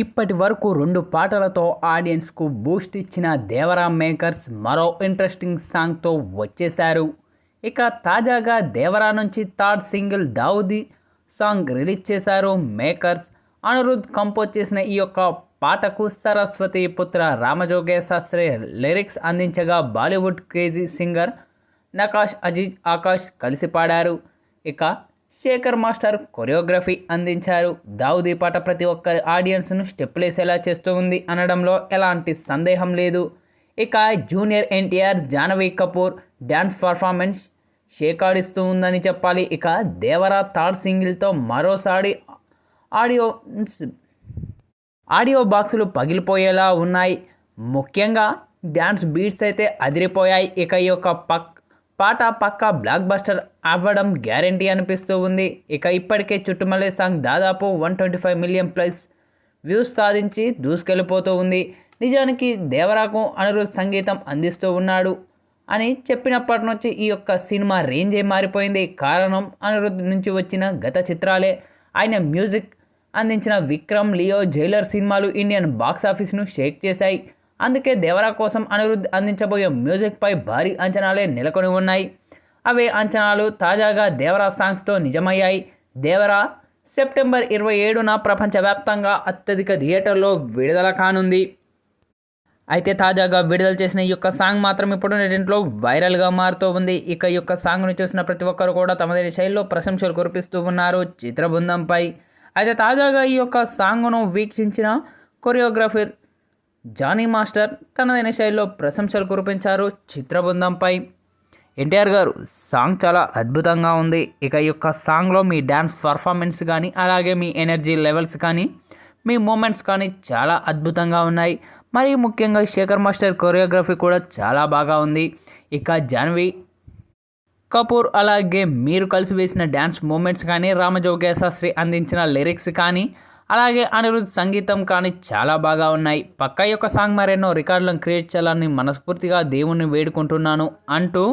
ఇప్పటి వరకు రెండు పాటలతో ఆడియన్స్కు బూస్ట్ ఇచ్చిన దేవరా మేకర్స్ మరో ఇంట్రెస్టింగ్ సాంగ్తో వచ్చేశారు. ఇక తాజాగా దేవరా నుంచి third single Daavudi song release చేశారు మేకర్స్. అనిరుద్ కంపోజ్ చేసిన ఈ యొక్క పాటకు సరస్వతి పుత్ర రామజోగే శాస్త్రి లిరిక్స్ అందించగా Bollywood crazy singer Nakash Aziz Akash కలిసి పాడారు. ఇక శేఖర్ మాస్టర్ కొరియోగ్రఫీ అందించారు. దావుదీ పాట ప్రతి ఒక్క ఆడియన్స్ను స్టెప్లేసేలా చేస్తూ ఉంది అనడంలో ఎలాంటి సందేహం లేదు. ఇక junior NTR Janhvi Kapoor dance performance షేకాడిస్తూ ఉందని చెప్పాలి. ఇక దేవరా థర్డ్ సింగిల్తో మరోసారి ఆడియో ఆడియో బాక్సులు పగిలిపోయేలా ఉన్నాయి. ముఖ్యంగా డ్యాన్స్ బీట్స్ అయితే అదిరిపోయాయి. ఇక ఈ యొక్క పక్ పాట పక్కా బ్లాక్ బస్టర్ అవ్వడం గ్యారంటీ అనిపిస్తూ ఉంది. ఇక ఇప్పటికే చుట్టుమల్లే సాంగ్ దాదాపు one twenty five million plus views సాధించి దూసుకెళ్ళిపోతూ ఉంది. నిజానికి దేవరాకు అనురుధ్ సంగీతం అందిస్తూ ఉన్నాడు అని చెప్పినప్పటి నుంచి ఈ యొక్క సినిమా రేంజే మారిపోయింది. కారణం అనిరుద్ నుంచి వచ్చిన గత చిత్రాలే. ఆయన మ్యూజిక్ అందించిన విక్రమ్ లియో జైలర్ సినిమాలు ఇండియన్ బాక్స్ ఆఫీస్ను షేక్ చేశాయి. అందుకే దేవరా కోసం అనిరుద్ధ్ అందించబోయే మ్యూజిక్పై భారీ అంచనాలే నెలకొని ఉన్నాయి. అవే అంచనాలు తాజాగా దేవరా సాంగ్స్తో నిజమయ్యాయి. దేవరా సెప్టెంబర్ ఇరవై ఏడున ప్రపంచవ్యాప్తంగా అత్యధిక థియేటర్లో విడుదల కానుంది. అయితే తాజాగా విడుదల చేసిన ఈ యొక్క సాంగ్ మాత్రం ఇప్పుడు నెటింట్లో వైరల్గా మారుతూ ఉంది. ఇక ఈ యొక్క సాంగ్ను చూసిన ప్రతి ఒక్కరు కూడా తమదైన శైలిలో ప్రశంసలు కురిపిస్తూ ఉన్నారు చిత్రబృందంపై. అయితే తాజాగా ఈ యొక్క సాంగ్ను వీక్షించిన కొరియోగ్రఫర్ జానీ మాస్టర్ తనదైన శైలిలో ప్రశంసలు కురిపించారు చిత్రబృందంపై. ఎన్టీఆర్ గారు సాంగ్ చాలా అద్భుతంగా ఉంది. ఇక ఈ యొక్క సాంగ్లో మీ డ్యాన్స్ పర్ఫార్మెన్స్ కానీ అలాగే మీ ఎనర్జీ లెవెల్స్ కానీ మీ మూమెంట్స్ కానీ చాలా అద్భుతంగా ఉన్నాయి. మరియు ముఖ్యంగా శేఖర్ మాస్టర్ కొరియోగ్రఫీ కూడా చాలా బాగా ఉంది. ఇక జాన్వి కపూర్ అలాగే మీరు కలిసి వేసిన డ్యాన్స్ మూమెంట్స్ కానీ రామజోగేశాస్త్రి అందించిన లిరిక్స్ కానీ అలాగే అనిరుద్ధ్ సంగీతం కానీ చాలా బాగా ఉన్నాయి. పక్క యొక్క సాంగ్ మరెన్నో రికార్డులను క్రియేట్ చేయాలని మనస్ఫూర్తిగా దేవుణ్ణి వేడుకుంటున్నాను అంటూ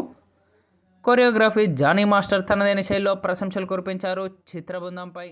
కొరియోగ్రఫీ జానీ మాస్టర్ తనదైన శైలిలో ప్రశంసలు కురిపించారు చిత్రబృందంపై.